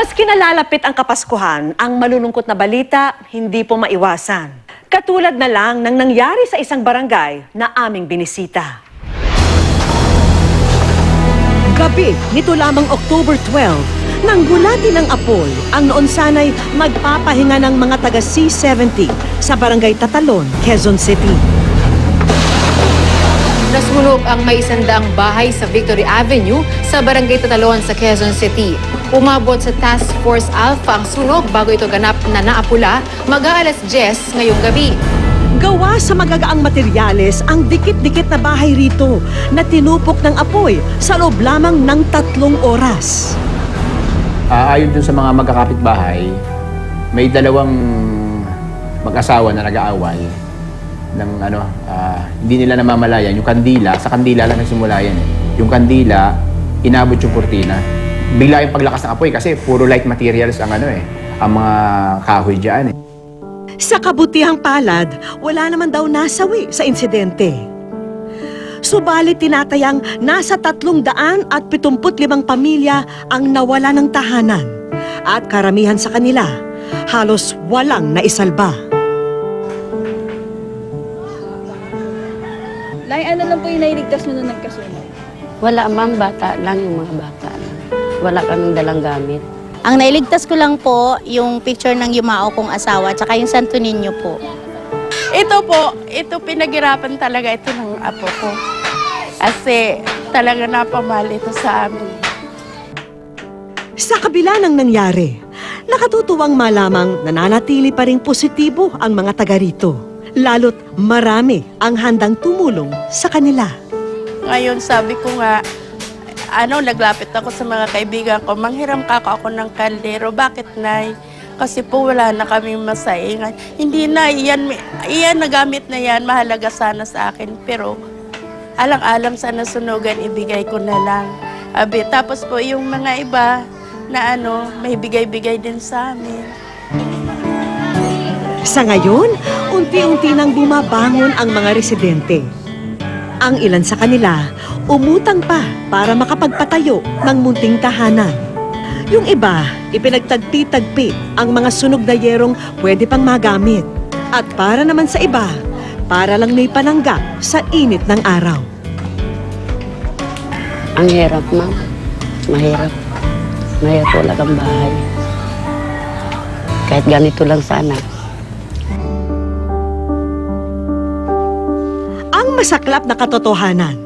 Maski nalalapit ang Kapaskuhan, ang malulungkot na balita hindi po maiwasan. Katulad na lang ng nangyari sa isang barangay na aming binisita. Gabi nito lamang October 12, nang gulatin ng apoy ang noon sana'y magpapahinga ng mga taga C-70 sa barangay Tatalon, Quezon City. Nasunog ang may isandaang bahay sa Victory Avenue sa Barangay Tatalon sa Quezon City. Umabot sa Task Force Alpha ang sunog bago ito ganap na naapula mag-aalas 10 ngayong gabi. Gawa sa magagaang materyales ang dikit-dikit na bahay rito na tinupok ng apoy sa loob lamang ng tatlong oras. Ah, ayon dun sa mga magkakapitbahay, may dalawang mag-asawa na nag-aaway ng ano, ah, hindi nila namamalayan. Yung kandila, sa kandila lang nagsimula yan eh. Yung kandila, inabot yung kurtina. Bigla yung paglakas ng apoy kasi puro light materials ang ano eh, ang mga kahoy dyan eh. Sa kabutihang palad, wala naman daw nasawi sa insidente. Subalit tinatayang nasa tatlong daan at pitumput limang pamilya ang nawala ng tahanan. At karamihan sa kanila, halos walang naisalba. Lai, ano lang po yung nailigtas mo nung nagkasunog? Wala ma'am, bata lang yung mga bata lang. Wala kaming dalang gamit. Ang nailigtas ko lang po, yung picture ng yumao kong asawa, tsaka yung Santo Niño po. Ito po, ito pinaghirapan talaga ito ng apo ko. Kasi talaga napamahal ito sa amin. Sa kabila ng nangyari, nakatutuwang malamang nananatili pa rin positibo ang mga taga rito. Lalo't marami ang handang tumulong sa kanila. Ngayon sabi ko nga, ano, naglapit ako sa mga kaibigan ko, manghiram ka ako ng kaldero. Bakit, Nay? Kasi po wala na kami masaingan. Hindi na, iyan, iyan nagamit na yan, mahalaga sana sa akin. Pero alang-alang sa nasunugan, ibigay ko na lang. Abi, tapos po yung mga iba na ano, may bigay-bigay din sa amin. Sa ngayon, unti-unti nang bumabangon ang mga residente. Ang ilan sa kanila, umutang pa para makapagpatayo ng munting tahanan. Yung iba, ipinagtagpi-tagpi ang mga sunog na yerong pwede pang magamit. At para naman sa iba, para lang may panangga sa init ng araw. Ang hirap ma'am. Mahirap. Mahirap wala kang bahay. Kahit ganito lang sana. Masaklap na katotohanan,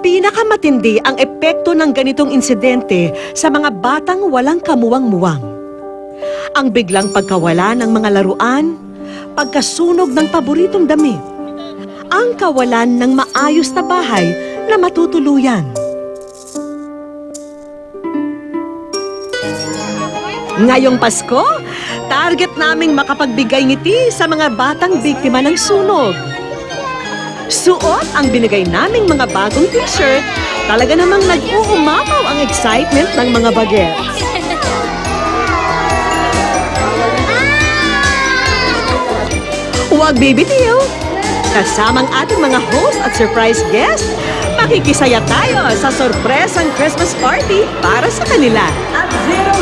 pinakamatindi ang epekto ng ganitong insidente sa mga batang walang kamuwang-muwang. Ang biglang pagkawala ng mga laruan, pagkasunog ng paboritong damit, ang kawalan ng maayos na bahay na matutuluyan. Ngayong Pasko, target naming makapagbigay ngiti sa mga batang biktima ng sunog. Suot ang binigay naming mga bagong t-shirt, talaga namang nag-uumapaw ang excitement ng mga bagets. Huwag bibitiw! Kasamang ating mga host at surprise guest, makikisaya tayo sa sorpresang Christmas party para sa kanila. At zero